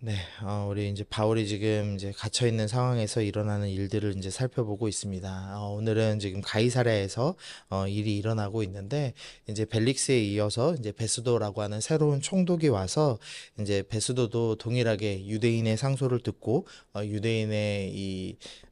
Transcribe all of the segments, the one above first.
네, 어, 우리 이제 바울이 지금 이제 갇혀 있는 상황에서 일어나는 일들을 이제 살펴보고 있습니다. 어, 오늘은 지금 가이사랴에서 어, 일이 일어나고 있는데 이제 벨릭스에 이어서 이제 베스도라고 하는 새로운 총독이 와서 이제 베스도도 동일하게 유대인의 상소를 듣고 어, 유대인의 이 어,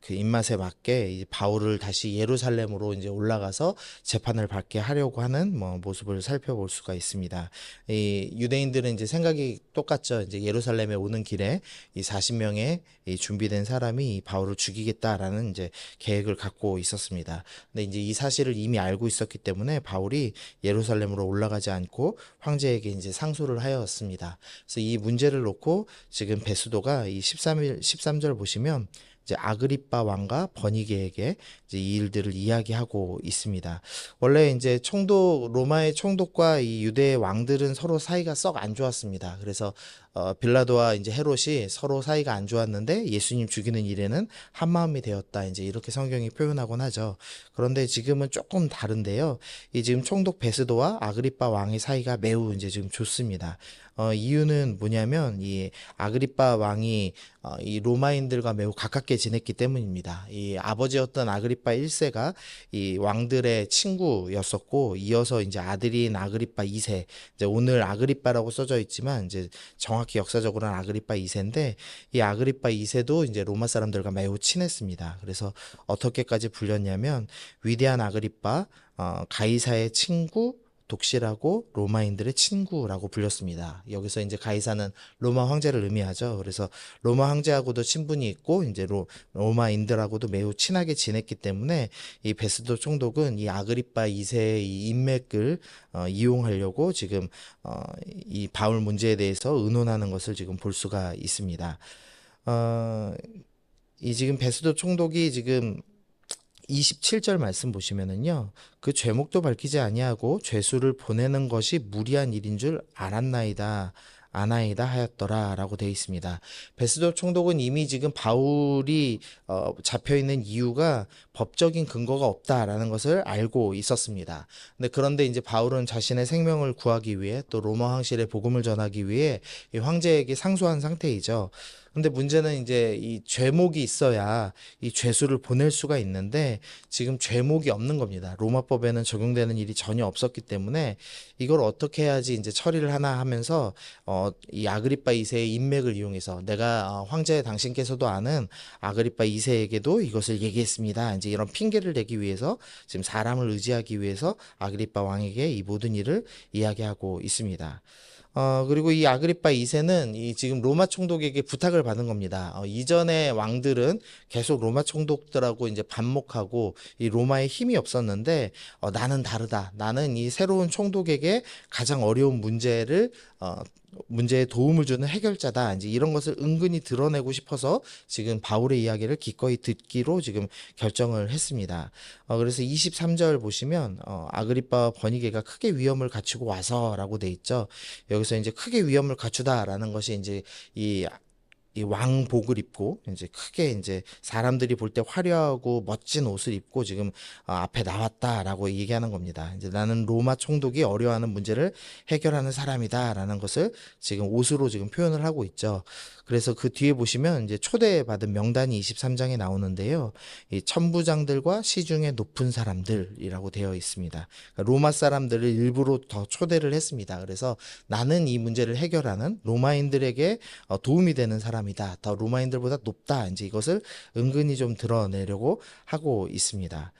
그 입맛에 맞게 바울을 다시 예루살렘으로 이제 올라가서 재판을 받게 하려고 하는 뭐 모습을 살펴볼 수가 있습니다. 이 유대인들은 이제 생각이 똑같죠. 이제 예루살렘에 오는 길에 이 40명의 이 준비된 사람이 이 바울을 죽이겠다라는 이제 계획을 갖고 있었습니다. 근데 이제 이 사실을 이미 알고 있었기 때문에 바울이 예루살렘으로 올라가지 않고 황제에게 이제 상소를 하였습니다. 그래서 이 문제를 놓고 지금 베스도가 이 13일 13절 보시면 이제 아그리빠 왕과 버니게에게 이제 이 일들을 이야기하고 있습니다. 원래 이제 총독 로마의 총독과 이 유대의 왕들은 서로 사이가 썩 안 좋았습니다. 그래서 어, 빌라도와 이제 헤롯이 서로 사이가 안 좋았는데 예수님 죽이는 일에는 한 마음이 되었다. 이제 이렇게 성경이 표현하곤 하죠. 그런데 지금은 조금 다른데요. 이 지금 총독 베스도와 아그리빠 왕의 사이가 매우 이제 지금 좋습니다. 어, 이유는 뭐냐면 이 아그리빠 왕이 어, 이 로마인들과 매우 가깝게 지냈기 때문입니다. 이 아버지였던 아그리빠 1세가 이 왕들의 친구였었고 이어서 이제 아들인 아그리빠 2세 이제 오늘 아그리빠라고 써져 있지만 이제 정확 히 역사적으로는 아그리빠 2세인데 이 아그리빠 2세도 이제 로마 사람들과 매우 친했습니다. 그래서 어떻게까지 불렸냐면 위대한 아그리빠 어, 가이사의 친구 독실하고 로마인들의 친구라고 불렸습니다. 여기서 이제 가이사는 로마 황제를 의미하죠. 그래서 로마 황제하고도 친분이 있고 이제 로, 로마인들하고도 매우 친하게 지냈기 때문에 이 베스도 총독은 이 아그리파 2세의 이 인맥을 어, 이용하려고 지금 어, 이 바울 문제에 대해서 의논하는 것을 지금 볼 수가 있습니다. 어, 이 지금 베스도 총독이 지금 27절 말씀 보시면은요. 그 죄목도 밝히지 아니하고 죄수를 보내는 것이 무리한 일인 줄 알았나이다. 아나이다 하였더라라고 되어 있습니다. 베스도 총독은 이미 지금 바울이 어, 잡혀 있는 이유가 법적인 근거가 없다라는 것을 알고 있었습니다. 근데 그런데 이제 바울은 자신의 생명을 구하기 위해 또 로마 황실에 복음을 전하기 위해 이 황제에게 상소한 상태이죠. 근데 문제는 이제 이 죄목이 있어야 이 죄수를 보낼 수가 있는데 지금 죄목이 없는 겁니다. 로마법에는 적용되는 일이 전혀 없었기 때문에 이걸 어떻게 해야지 이제 처리를 하나 하면서 어, 이 아그리파 2세의 인맥을 이용해서 내가 어, 황제 당신께서도 아는 아그리파 2세에게도 이것을 얘기했습니다. 이제 이런 핑계를 대기 위해서 지금 사람을 의지하기 위해서 아그리파 왕에게 이 모든 일을 이야기하고 있습니다. 어, 그리고 이 아그리파 2세는 이 지금 로마 총독에게 부탁을 받은 겁니다. 어, 이전의 왕들은 계속 로마 총독들하고 이제 반목하고 이 로마에 힘이 없었는데 어, 나는 다르다. 나는 이 새로운 총독에게 가장 어려운 문제를 어, 문제에 도움을 주는 해결자다. 이제 이런 것을 은근히 드러내고 싶어서 지금 바울의 이야기를 기꺼이 듣기로 지금 결정을 했습니다. 어, 그래서 23절 보시면 어, 아그리파 버니게가 크게 위험을 갖추고 와서라고 돼 있죠. 여기서 이제 크게 위험을 갖추다라는 것이 이제 이 이 왕복을 입고 이제 크게 이제 사람들이 볼 때 화려하고 멋진 옷을 입고 지금 어, 앞에 나왔다라고 얘기하는 겁니다. 이제 나는 로마 총독이 어려워하는 문제를 해결하는 사람이다라는 것을 지금 옷으로 지금 표현을 하고 있죠. 그래서 그 뒤에 보시면 이제 초대받은 명단이 23장에 나오는데요. 이 천부장들과 시중에 높은 사람들이라고 되어 있습니다. 그러니까 로마 사람들을 일부러 더 초대를 했습니다. 그래서 나는 이 문제를 해결하는 로마인들에게 어, 도움이 되는 사람 이다. 더 로마인들보다 높다. 이제 이것을 은근히 좀 드러내려고 하고 있습니다.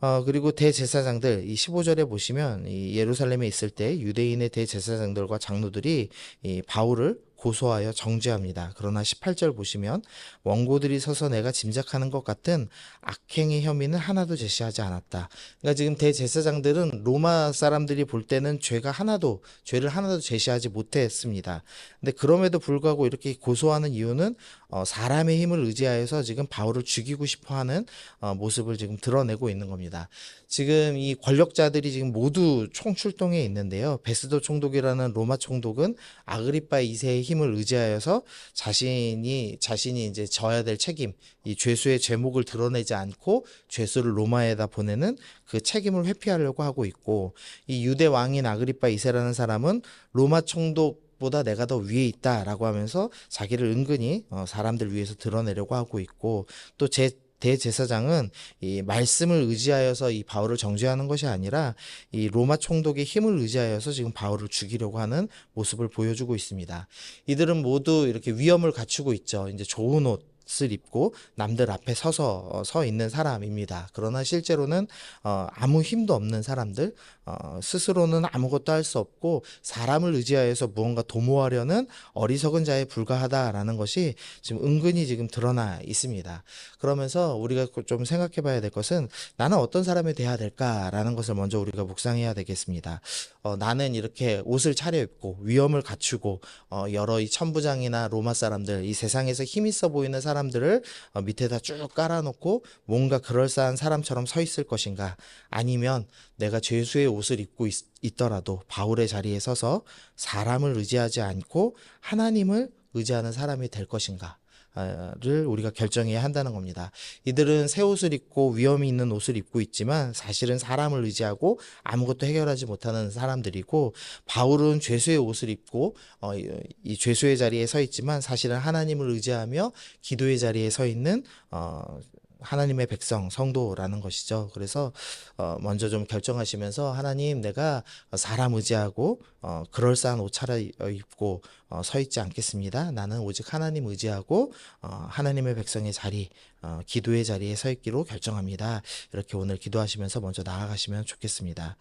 어, 그리고 대제사장들, 이 15절에 보시면 이 예루살렘에 있을 때 유대인의 대제사장들과 장로들이 이 바울을 고소하여 정죄합니다. 그러나 18절 보시면 원고들이 서서 내가 짐작하는 것 같은 악행의 혐의는 하나도 제시하지 않았다. 그러니까 지금 대제사장들은 로마 사람들이 볼 때는 죄가 하나도 죄를 하나도 제시하지 못했습니다. 근데 그럼에도 불구하고 이렇게 고소하는 이유는 어, 사람의 힘을 의지하여서 지금 바울을 죽이고 싶어하는 어, 모습을 지금 드러내고 있는 겁니다. 지금 이 권력자들이 지금 모두 총출동에 있는데요. 베스도 총독이라는 로마 총독은 아그리파 2세의 힘을 의지하여서 자신이 자신이 이제 져야 될 책임, 이 죄수의 죄목을 드러내지 않고 죄수를 로마에다 보내는 그 책임을 회피하려고 하고 있고 이 유대 왕인 아그리파 2세라는 사람은 로마 총독 낫보다 내가 더 위에 있다라고 하면서 자기를 은근히 어, 사람들 위해서 드러내려고 하고 있고 또제 대제사장은 이 말씀을 의지하여서 이 바울을 정죄하는 것이 아니라 이 로마 총독의 힘을 의지하여서 지금 바울을 죽이려고 하는 모습을 보여주고 있습니다. 이들은 모두 이렇게 위엄을 갖추고 있죠. 이제 좋은 옷, 을 입고 남들 앞에 서서 어, 서 있는 사람입니다. 그러나 실제로는 어, 아무 힘도 없는 사람들, 어, 스스로는 아무것도 할 수 없고 사람을 의지하여서 무언가 도모하려는 어리석은 자에 불과하다라는 것이 지금 은근히 지금 드러나 있습니다. 그러면서 우리가 좀 생각해 봐야 될 것은 나는 어떤 사람이 돼야 될까라는 것을 먼저 우리가 묵상해야 되겠습니다. 어, 나는 이렇게 옷을 차려입고 위엄을 갖추고 어, 여러 이 천부장이나 로마 사람들 이 세상에서 힘 있어 보이는 사람 들을 어, 밑에다 쭉 깔아놓고 뭔가 그럴싸한 사람처럼 서 있을 것인가? 아니면 내가 죄수의 옷을 입고 있, 있더라도 바울의 자리에 서서 사람을 의지하지 않고 하나님을 의지하는 사람이 될 것인가 를 우리가 결정해야 한다는 겁니다. 이들은 새 옷을 입고 위험이 있는 옷을 입고 있지만 사실은 사람을 의지하고 아무것도 해결하지 못하는 사람들이고 바울은 죄수의 옷을 입고 어, 이, 이 죄수의 자리에 서 있지만 사실은 하나님을 의지하며 기도의 자리에 서 있는 어, 하나님의 백성, 성도라는 것이죠. 그래서 어 먼저 좀 결정하시면서 하나님 내가 사람 의지하고 어 그럴싸한 옷 차려입고 어 서 있지 않겠습니다. 나는 오직 하나님 의지하고 어 하나님의 백성의 자리, 어 기도의 자리에 서 있기로 결정합니다. 이렇게 오늘 기도하시면서 먼저 나아가시면 좋겠습니다.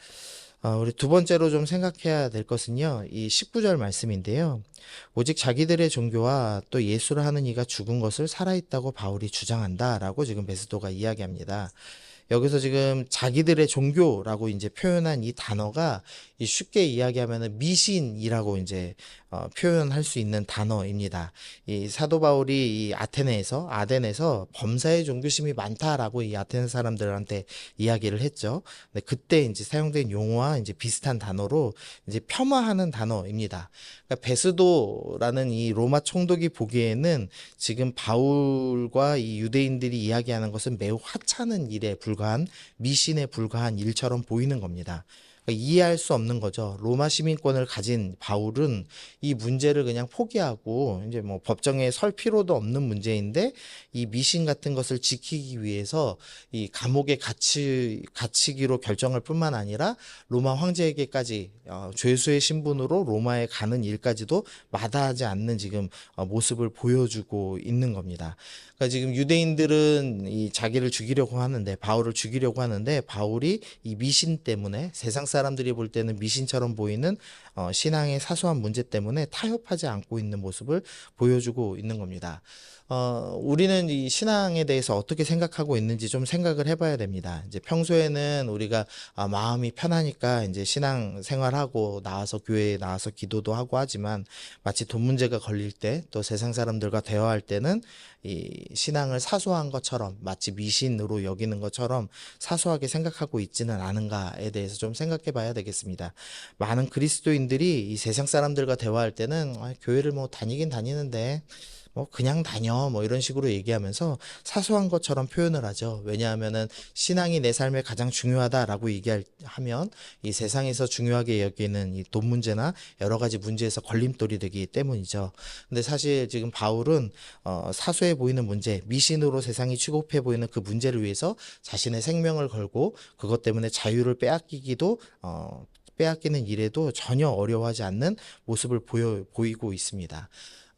어, 우리 두 번째로 좀 생각해야 될 것은요, 이 19절 말씀인데요. 오직 자기들의 종교와 또 예수를 하는 이가 죽은 것을 살아있다고 바울이 주장한다라고 지금 베스도가 이야기합니다. 여기서 지금 자기들의 종교라고 이제 표현한 이 단어가 이 쉽게 이야기하면 미신이라고 이제 어, 표현할 수 있는 단어입니다. 이 사도 바울이 이 아테네에서 아덴에서 범사의 종교심이 많다라고 이 아테네 사람들한테 이야기를 했죠. 근데 그때 이제 사용된 용어와 이제 비슷한 단어로 이제 폄하하는 단어입니다. 그러니까 베스도라는 이 로마 총독이 보기에는 지금 바울과 이 유대인들이 이야기하는 것은 매우 하찮은 일에 불과 한 미신에 불과한 일처럼 보이는 겁니다. 그러니까 이해할 수 없는 거죠. 로마 시민권을 가진 바울은 이 문제를 그냥 포기하고 이제 뭐 법정에 설 필요도 없는 문제인데 이 미신 같은 것을 지키기 위해서 이 감옥에 갇히 갇히기로 결정할 뿐만 아니라 로마 황제에게까지 어, 죄수의 신분으로 로마에 가는 일까지도 마다하지 않는 지금 어, 모습을 보여주고 있는 겁니다. 그러니까 지금 유대인들은 이 자기를 죽이려고 하는데 바울을 죽이려고 하는데 바울이 이 미신 때문에 세상 사람들이 볼 때는 미신처럼 보이는 어, 신앙의 사소한 문제 때문에 타협하지 않고 있는 모습을 보여주고 있는 겁니다. 어, 우리는 이 신앙에 대해서 어떻게 생각하고 있는지 좀 생각을 해봐야 됩니다. 이제 평소에는 우리가 아, 마음이 편하니까 이제 신앙 생활하고 나와서 교회에 나와서 기도도 하고 하지만 마치 돈 문제가 걸릴 때 또 세상 사람들과 대화할 때는 이 신앙을 사소한 것처럼 마치 미신으로 여기는 것처럼 사소하게 생각하고 있지는 않은가에 대해서 좀 생각 해 봐야 되겠습니다. 많은 그리스도인들이 이 세상 사람들과 대화할 때는 아, 교회를 뭐 다니긴 다니는데 뭐 그냥 다녀 뭐 이런 식으로 얘기하면서 사소한 것처럼 표현을 하죠. 왜냐하면은 신앙이 내 삶에 가장 중요하다라고 얘기하면 이 세상에서 중요하게 여기는 이 돈 문제나 여러 가지 문제에서 걸림돌이 되기 때문이죠. 근데 사실 지금 바울은 어 사소해 보이는 문제, 미신으로 세상이 취급해 보이는 그 문제를 위해서 자신의 생명을 걸고 그것 때문에 자유를 빼앗기기도 어 빼앗기는 일에도 전혀 어려워하지 않는 모습을 보여 보이고 있습니다.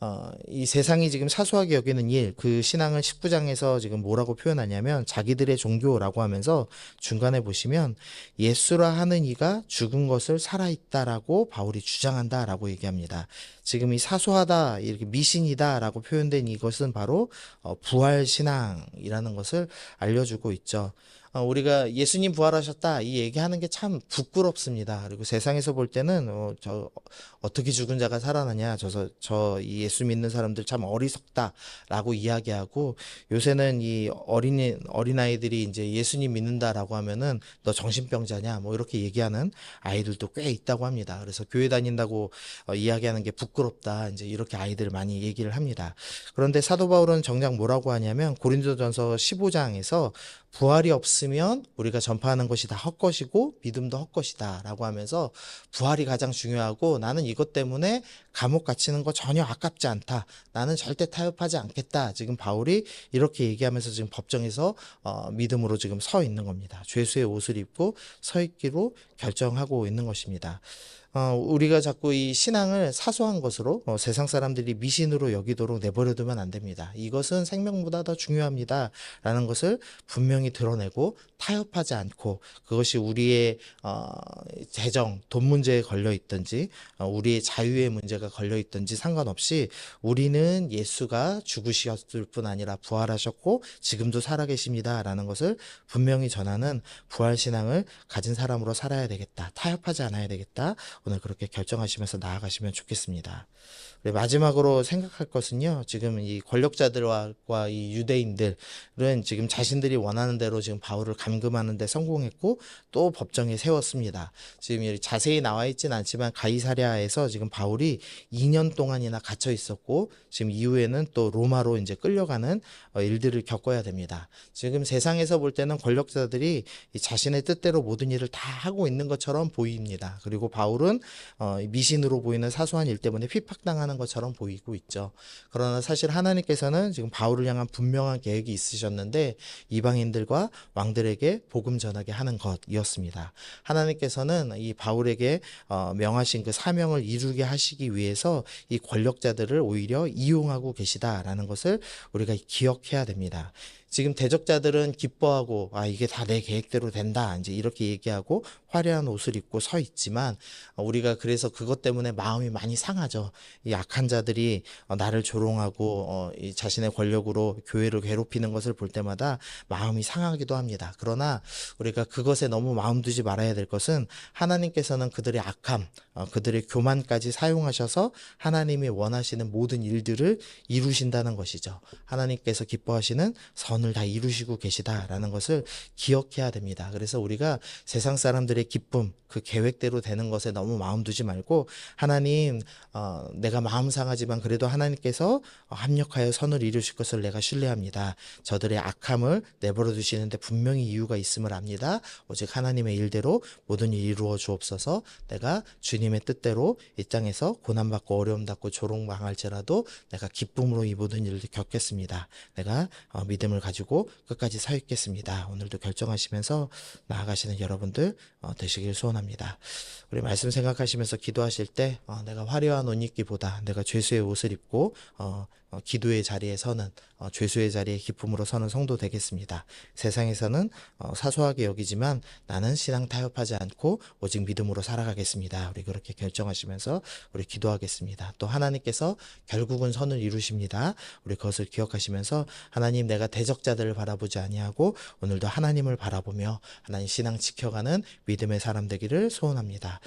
어, 이 세상이 지금 사소하게 여기는 일, 그 신앙을 19장에서 지금 뭐라고 표현하냐면 자기들의 종교라고 하면서 중간에 보시면 예수라 하는 이가 죽은 것을 살아있다라고 바울이 주장한다라고 얘기합니다. 지금 이 사소하다, 이렇게 미신이다라고 표현된 이것은 바로 어, 부활 신앙이라는 것을 알려주고 있죠. 어, 우리가 예수님 부활하셨다 이 얘기하는 게 참 부끄럽습니다. 그리고 세상에서 볼 때는 어, 저 어떻게 죽은 자가 살아나냐, 저서 저 예수 믿는 사람들 참 어리석다라고 이야기하고 요새는 이 어린이 어린 아이들이 이제 예수님 믿는다라고 하면은 너 정신병자냐, 뭐 이렇게 얘기하는 아이들도 꽤 있다고 합니다. 그래서 교회 다닌다고 어, 이야기하는 게 부끄럽다, 이제 이렇게 아이들 많이 얘기를 합니다. 그런데 사도 바울은 정작 뭐라고 하냐면 고린도전서 15장에서 부활이 없으 없으면 우리가 전파하는 것이 다 헛것이고 믿음도 헛것이다 라고 하면서 부활이 가장 중요하고 나는 이것 때문에 감옥 갇히는 거 전혀 아깝지 않다. 나는 절대 타협하지 않겠다. 지금 바울이 이렇게 얘기하면서 지금 법정에서 어, 믿음으로 지금 서 있는 겁니다. 죄수의 옷을 입고 서 있기로 결정하고 있는 것입니다. 어, 우리가 자꾸 이 신앙을 사소한 것으로 어, 세상 사람들이 미신으로 여기도록 내버려두면 안 됩니다. 이것은 생명보다 더 중요합니다. 라는 것을 분명히 드러내고 타협하지 않고 그것이 우리의 어, 재정, 돈 문제에 걸려 있든지 어, 우리의 자유의 문제가 걸려 있든지 상관없이 우리는 예수가 죽으셨을 뿐 아니라 부활하셨고 지금도 살아계십니다 라는 것을 분명히 전하는 부활 신앙을 가진 사람으로 살아야 되겠다. 타협하지 않아야 되겠다. 오늘 그렇게 결정하시면서 나아가시면 좋겠습니다. 마지막으로 생각할 것은요. 지금 이 권력자들과 이 유대인들은 지금 자신들이 원하는 대로 지금 바울을 감금하는 데 성공했고 또 법정에 세웠습니다. 지금 자세히 나와 있진 않지만 가이사랴에서 지금 바울이 2년 동안이나 갇혀 있었고 지금 이후에는 또 로마로 이제 끌려가는 어, 일들을 겪어야 됩니다. 지금 세상에서 볼 때는 권력자들이 이 자신의 뜻대로 모든 일을 다 하고 있는 것처럼 보입니다. 그리고 바울은 어, 미신으로 보이는 사소한 일 때문에 핍박당하는 것처럼 보이고 있죠. 그러나 사실 하나님께서는 지금 바울을 향한 분명한 계획이 있으셨는데 이방인들과 왕들에게 복음 전하게 하는 것이었습니다. 하나님께서는 이 바울에게 어, 명하신 그 사명을 이루게 하시기 위해서 이 권력자들을 오히려 이용하고 계시다라는 것을 우리가 기억해야 됩니다. 지금 대적자들은 기뻐하고 아 이게 다 내 계획대로 된다 이제 이렇게 얘기하고 화려한 옷을 입고 서 있지만 어, 우리가 그래서 그것 때문에 마음이 많이 상하죠. 이 악한 자들이 어, 나를 조롱하고 어, 이 자신의 권력으로 교회를 괴롭히는 것을 볼 때마다 마음이 상하기도 합니다. 그러나 우리가 그것에 너무 마음 두지 말아야 될 것은 하나님께서는 그들의 악함, 어, 그들의 교만까지 사용하셔서 하나님이 원하시는 모든 일들을 이루신다는 것이죠. 하나님께서 기뻐하시는 선을 다 이루시고 계시다라는 것을 기억해야 됩니다. 그래서 우리가 세상 사람들의 기쁨, 그 계획대로 되는 것에 너무 마음 두지 말고 하나님, 어, 내가 마음 상하지만 그래도 하나님께서 어, 합력하여 선을 이루실 것을 내가 신뢰합니다. 저들의 악함을 내버려 두시는데 분명히 이유가 있음을 압니다. 오직 하나님의 일대로 모든 일 이루어 주옵소서. 내가 주님의 뜻대로 이 땅에서 고난받고 어려움 받고 조롱당할지라도 내가 기쁨으로 이 모든 일을 겪겠습니다. 내가 어, 믿음을 가지고 끝까지 서 있겠습니다. 오늘도 결정하시면서 나아가시는 여러분들 어, 되시길 소원합니다. 우리 말씀 생각하시면서 기도하실 때 어, 내가 화려한 옷 입기보다 내가 죄수의 옷을 입고 어, 어, 기도의 자리에 서는 어, 죄수의 자리에 기쁨으로 서는 성도 되겠습니다. 세상에서는 어, 사소하게 여기지만 나는 신앙 타협하지 않고 오직 믿음으로 살아가겠습니다. 우리 그렇게 결정하시면서 우리 기도하겠습니다. 또 하나님께서 결국은 선을 이루십니다. 우리 그것을 기억하시면서 하나님 내가 대적자들을 바라보지 아니하고 오늘도 하나님을 바라보며 하나님 신앙 지켜가는 믿음의 사람 되기를 소원합니다.